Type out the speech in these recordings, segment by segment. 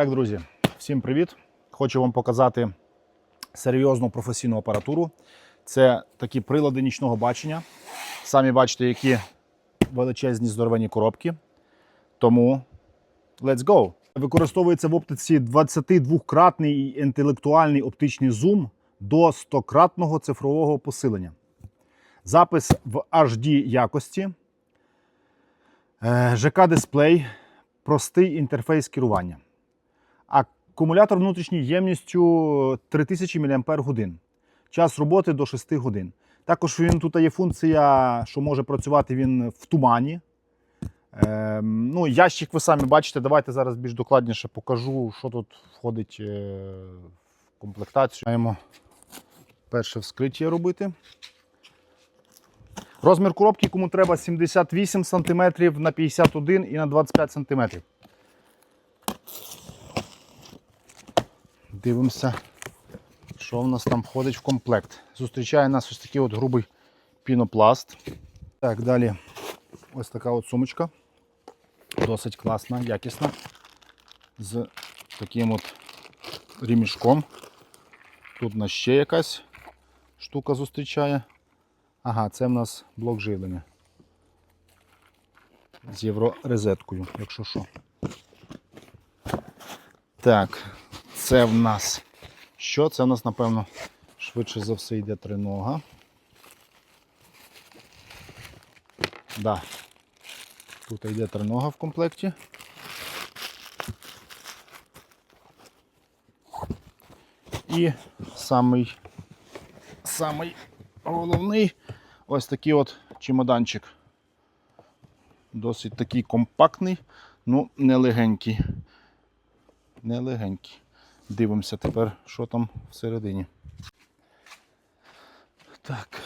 Так, друзі, всім привіт! Хочу вам показати серйозну професійну апаратуру. Це такі прилади нічного бачення. Самі бачите, які величезні здоровенні коробки. Тому let's go! Використовується в оптиці 22-кратний інтелектуальний оптичний зум до 100-кратного цифрового посилення. Запис в HD якості. Е, ЖК-дисплей, простий інтерфейс керування. Акумулятор внутрішній ємністю 3000 мАч. Час роботи до 6 годин. Також він тут є функція, що може працювати він в тумані. Ем, ну, ящик ви самі бачите. Давайте зараз більш докладніше покажу, що тут входить е, в комплектацію. Маємо перше вскриття робити. Розмір коробки, кому треба 78 см на 51 і на 25 см. Дивимося, що в нас там входить в комплект. Зустрічає нас ось такий от грубий пінопласт. Так, далі ось така от сумочка. Досить класна, якісна. З таким от ремішком. Тут нас ще якась штука зустрічає. Ага, це в нас блок живлення. З єврорезеткою, якщо що. Так, це в нас. Що? Це в нас, напевно, швидше за все йде тринога. Да. Тут йде тринога в комплекті. І самий, самий головний ось такий от чемоданчик. Досить такий компактний, ну не легенький. Не легенький. Дивимося тепер, що там всередині. Так.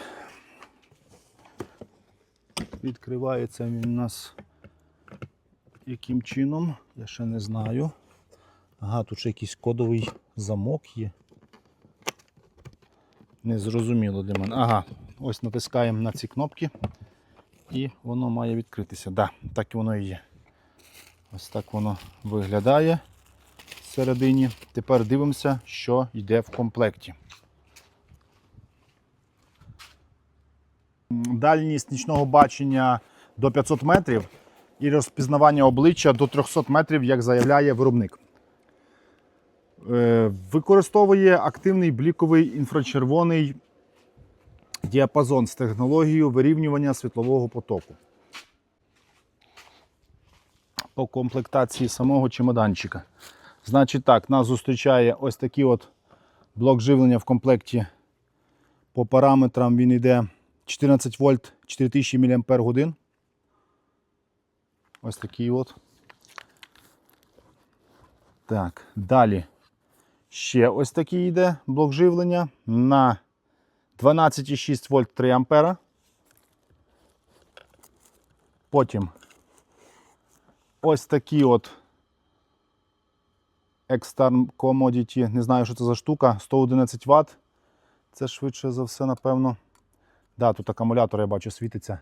Відкривається він у нас яким чином, я ще не знаю. Ага, тут ще якийсь кодовий замок є. Незрозуміло для мене. Ага, ось натискаємо на ці кнопки і воно має відкритися. Так, так воно і є. Ось так воно виглядає всередині. Тепер дивимося, що йде в комплекті. Дальність нічного бачення до 500 метрів і розпізнавання обличчя до 300 метрів, як заявляє виробник. Е, Використовує активний бліковий інфрачервоний діапазон з технологією вирівнювання світлового потоку. По комплектації самого чемоданчика. Значить так, нас зустрічає ось такий от блок живлення в комплекті. По параметрам він йде 14 вольт 4000 мАч. Ось такий от. Так, далі ще ось такий йде блок живлення на 12,6 вольт 3 ампера. Потім ось такий от Extern Commodity, не знаю, що це за штука, 111 Вт. Це швидше за все, напевно. Да, тут акумулятор, я бачу, світиться.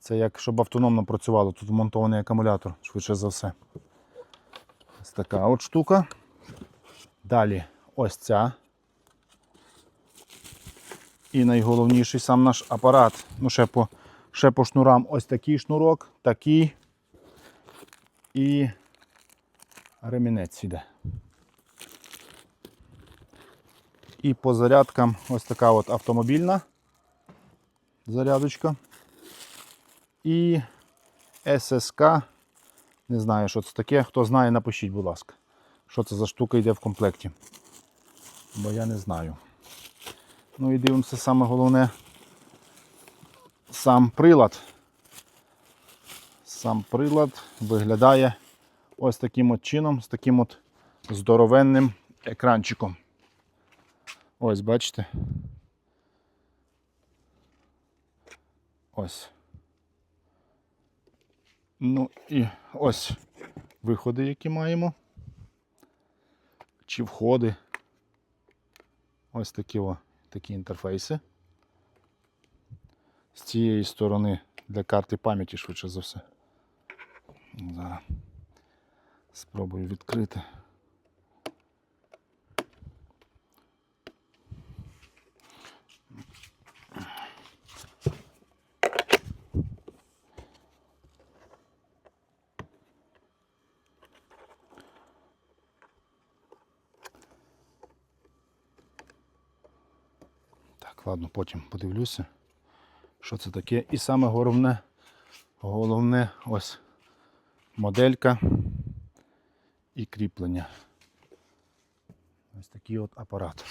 Це як щоб автономно працювало. Тут вмонтований акумулятор, швидше за все. Ось така от штука. Далі ось ця. І найголовніший сам наш апарат. Ну, ще по, ще по шнурам ось такий шнурок, такий. І ремінець іде. І по зарядкам ось така от автомобільна зарядочка. І ССК. Не знаю, що це таке. Хто знає, напишіть, будь ласка, що це за штука йде в комплекті. Бо я не знаю. Ну і дивимося саме головне сам прилад. Сам прилад виглядає ось таким от чином, з таким от здоровенним екранчиком. Ось, бачите. Ось. Ну і ось виходи, які маємо. Чи входи. Ось такі о, такі інтерфейси. З цієї сторони для карти пам'яті швидше за все. Зараз Спробую відкрити. Так, ладно, потім подивлюся, що це таке. І саме головне, головне ось моделька і кріплення. Ось такий от апарат.